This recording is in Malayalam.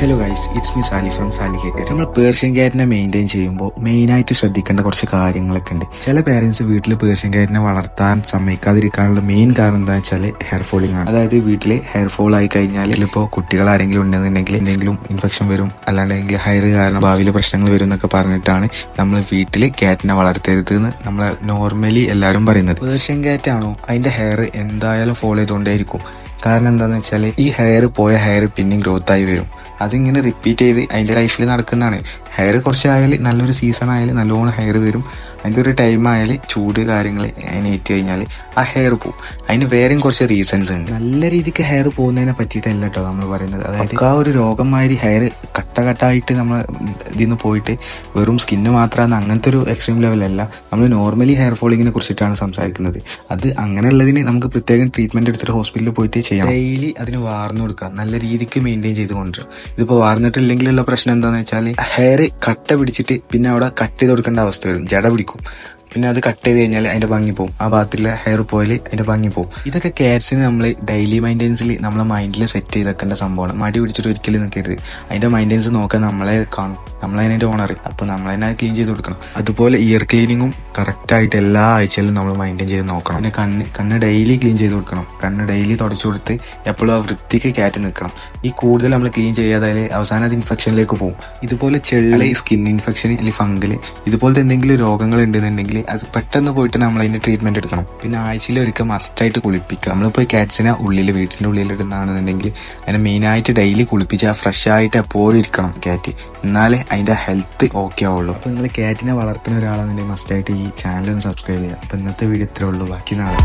Hello guys it's me Sally from Sally Kate നമ്മൾ പേർഷ്യൻ ക്യാറ്റിനെ മെയിന്റെയിൻ ചെയ്യുമ്പോൾ മെയിനായിട്ട് ശ്രദ്ധിക്കേണ്ട കുറച്ച് കാര്യങ്ങളൊക്കെ ഉണ്ട്. ചില പേരൻസ് വീട്ടിൽ പേർഷ്യൻ ക്യാറ്റിനെ വളർത്താൻ സമ്മതിക്കാതിരിക്കാനുള്ള മെയിൻ കാരണം എന്താ വെച്ചാൽ ഹെയർ ഫോളിംഗ് ആണ്. അതായത് വീട്ടിൽ ഹെയർ ഫോൾ ആയി കഴിഞ്ഞാൽ ഇപ്പോൾ കുട്ടികൾ ആരെങ്കിലും ഉണ്ടെന്നുണ്ടെങ്കിൽ എന്തെങ്കിലും ഇൻഫെക്ഷൻ വരും അല്ലാണ്ടെങ്കിൽ ഹെയർ കാരണം ഭാവിയിൽ പ്രശ്നങ്ങൾ വരും എന്നൊക്കെ പറഞ്ഞിട്ടാണ് നമ്മൾ വീട്ടിൽ ക്യാറ്റിനെ വളർത്തരുത് എന്ന് നമ്മൾ നോർമലി എല്ലാവരും പറയുന്നത്. പേർഷ്യൻ ക്യാറ്റ് ആണോ? അതിന്റെ ഹെയർ എന്തായാലും ഫോൾ ചെയ്തുകൊണ്ടേയിരിക്കും. കാരണം എന്താണെന്ന് വെച്ചാൽ ഈ ഹെയർ പോയ ഹെയർ പിന്നെയും ഗ്രോത്ത് ആയി വരും. അതിങ്ങനെ റിപ്പീറ്റ് ചെയ്ത് അതിന്റെ ലൈഫിൽ നടക്കുന്നതാണ്. ഹെയർ കുറച്ചായാൽ നല്ലൊരു സീസൺ ആയാൽ നല്ലോണം ഹെയർ വരും. അതിന്റെ ഒരു ടൈം ആയാൽ ചൂട് കാര്യങ്ങൾ അതിനേറ്റ് കഴിഞ്ഞാൽ ആ ഹെയർ പോവും. അതിന് വേറെയും കുറച്ച് റീസൺസ് ഉണ്ട്. നല്ല രീതിക്ക് ഹെയർ പോകുന്നതിനെ പറ്റിയിട്ടല്ല കേട്ടോ നമ്മൾ പറയുന്നത്. അതായത് ആ ഒരു രോഗം മാതിരി ഹെയർ കട്ട കട്ടായിട്ട് നമ്മൾ ഇതിൽ നിന്ന് പോയിട്ട് വെറും സ്കിന്ന് മാത്രമാണ് അങ്ങനത്തെ ഒരു എക്സ്ട്രീം ലെവലല്ല നമ്മൾ നോർമലി ഹെയർ ഫോളിങ്ങിനെ കുറിച്ചിട്ടാണ് സംസാരിക്കുന്നത്. അത് അങ്ങനെയുള്ളതിന് നമുക്ക് പ്രത്യേകം ട്രീറ്റ്മെന്റ് എടുത്തിട്ട് ഹോസ്പിറ്റലിൽ പോയിട്ട് ചെയ്യാം ഡെയിലി അതിന് വാർന്നു കൊടുക്കുക. നല്ല രീതിക്ക് മെയിന്റെയിൻ ചെയ്ത് കൊണ്ടുവരും ഇതിപ്പോൾ വാർന്നിട്ടില്ലെങ്കിലുള്ള പ്രശ്നം എന്താണെന്ന് വെച്ചാൽ ഹെയർ കട്ട പിടിച്ചിട്ട് പിന്നെ അവിടെ കട്ട് ചെയ്ത് കൊടുക്കേണ്ട അവസ്ഥ വരും. ജട പിടിക്കും. പിന്നെ അത് കട്ട് ചെയ്ത് കഴിഞ്ഞാൽ അതിന്റെ ഭംഗി പോകും ആ ഭാഗത്തിലെ ഹെയർ പോയിൽ അതിന്റെ ഭംഗി പോകും ഇതൊക്കെ കെയർസിന് നമ്മൾ ഡെയിലി മെയിന്റെനൻസിൽ നമ്മളെ മൈൻഡിൽ സെറ്റ് ചെയ്ത് വെക്കേണ്ട സംഭവമാണ്. മടി പിടിച്ചിട്ട് ഒരിക്കലും നിൽക്കരുത് അതിന്റെ മെയിന്റെനൻസ് നോക്കാൻ നമ്മളെ കാണും. നമ്മളതിന്റെ ഓണർ നമ്മൾ നമ്മളതിനെ ക്ലീൻ ചെയ്ത് കൊടുക്കണം. അതുപോലെ ഇയർ ക്ലീനിങ്ങും കറക്റ്റായിട്ട് എല്ലാ ആഴ്ചയിലും നമ്മൾ മെയിന്റെയിൻ ചെയ്ത് നോക്കണം. പിന്നെ കണ്ണ് കണ്ണ് ഡെയിലി ക്ലീൻ ചെയ്ത് കൊടുക്കണം. കണ്ണ് ഡെയിലി തുടച്ചു കൊടുത്ത് എപ്പോഴും ആ വൃത്തിക്ക് കയറ്റി നിൽക്കണം ഈ കൂടുതൽ നമ്മൾ ക്ലീൻ ചെയ്യാതെ അവസാനം അത് ഇൻഫെക്ഷനിലേക്ക് പോകും ഇതുപോലെ ചെള്ളി സ്കിൻ ഇൻഫെക്ഷൻ അല്ലെങ്കിൽ ഫംഗൽ ഇതുപോലത്തെ എന്തെങ്കിലും രോഗങ്ങൾ ഉണ്ടെന്നുണ്ടെങ്കിൽ അത് പെട്ടെന്ന് പോയിട്ട് നമ്മൾ അതിന്റെ ട്രീറ്റ്മെന്റ് എടുക്കണം. പിന്നെ ആഴ്ചയിൽ ഒരിക്കൽ മസ്റ്റായിട്ട് കുളിപ്പിക്കുക. നമ്മളിപ്പോൾ കാറ്റ്സിനെ ഉള്ളിൽ വീട്ടിന്റെ ഉള്ളിൽ ഇടുന്നതാണെന്നുണ്ടെങ്കിൽ അതിനെ മെയിനായിട്ട് ഡെയിലി കുളിപ്പിച്ച് ഫ്രഷ് ആയിട്ട് എപ്പോഴും ഇരിക്കണം കാറ്റ് എന്നാലേ അതിന്റെ ഹെൽത്ത് ഓക്കെ ആവുള്ളൂ. അപ്പോൾ നിങ്ങൾ കാറ്റിനെ വളർത്തുന്ന ഒരാളാണെന്നുണ്ടെങ്കിൽ മസ്റ്റായിട്ട് ഈ ചാനൽ ഒന്ന് സബ്സ്ക്രൈബ് ചെയ്യുക. അപ്പോൾ ഇന്നത്തെ വീഡിയോ ഇത്രേ ഉള്ളൂ. ബാക്കി നാളെ.